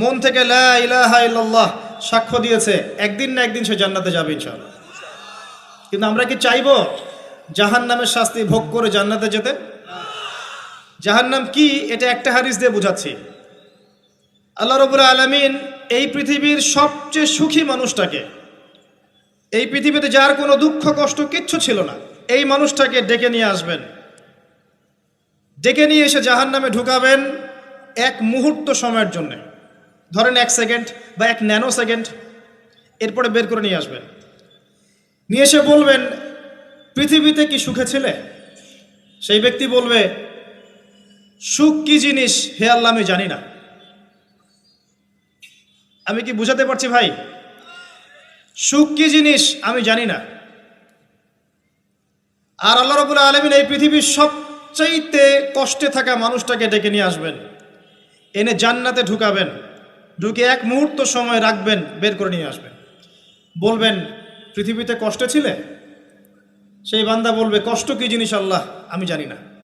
মন থেকে লা ইলাহা ইল্লাল্লাহ সাক্ষ্য দিয়েছে, একদিন না একদিন সে জান্নাতে যাবে ইনশাআল্লাহ। কিন্তু আমরা কি চাইব জাহান নামের শাস্তি ভোগ করে জান্নাতে যেতে? জাহান্নাম কি? এটা একটা হাদিস দিয়ে বুঝাচ্ছি। আল্লাহ রবুল আলমিন এই পৃথিবীর সবচেয়ে সুখী মানুষটাকে, এই পৃথিবীতে যার কোনো দুঃখ, কষ্ট কিচ্ছু ছিল না, এই মানুষটাকে ডেকে নিয়ে আসবেন। ডেকে নিয়ে এসে জাহান নামে ঢুকাবেন এক মুহূর্ত সময়ের জন্য। ধরেন এক সেকেন্ড বা এক ন্যানো সেকেন্ড এরপরে বের করে নিয়ে আসবেন। নিয়ে এসে বলবেন, পৃথিবীতে কি সুখে ছিলে? সেই ব্যক্তি বলবে, সুখ কি জিনিস হে আল্লাহ আমি জানি না। আমি কি বুঝাতে পারছি ভাই? সুখ কি জিনিস আমি জানি না। আর আল্লাহ রবুল্লা আলমিন এই পৃথিবীর সবচাইতে কষ্টে থাকা মানুষটাকে ডেকে নিয়ে আসবেন। এনে জান্নাতে ঢুকাবেন। ঢুকে এক মুহূর্ত সময় রাখবেন, বের করে নিয়ে আসবেন। বলবেন, পৃথিবীতে কষ্ট ছিলে? সেই বান্দা বলবে, কষ্ট কী জিনিস আল্লাহ? আমি জানি না।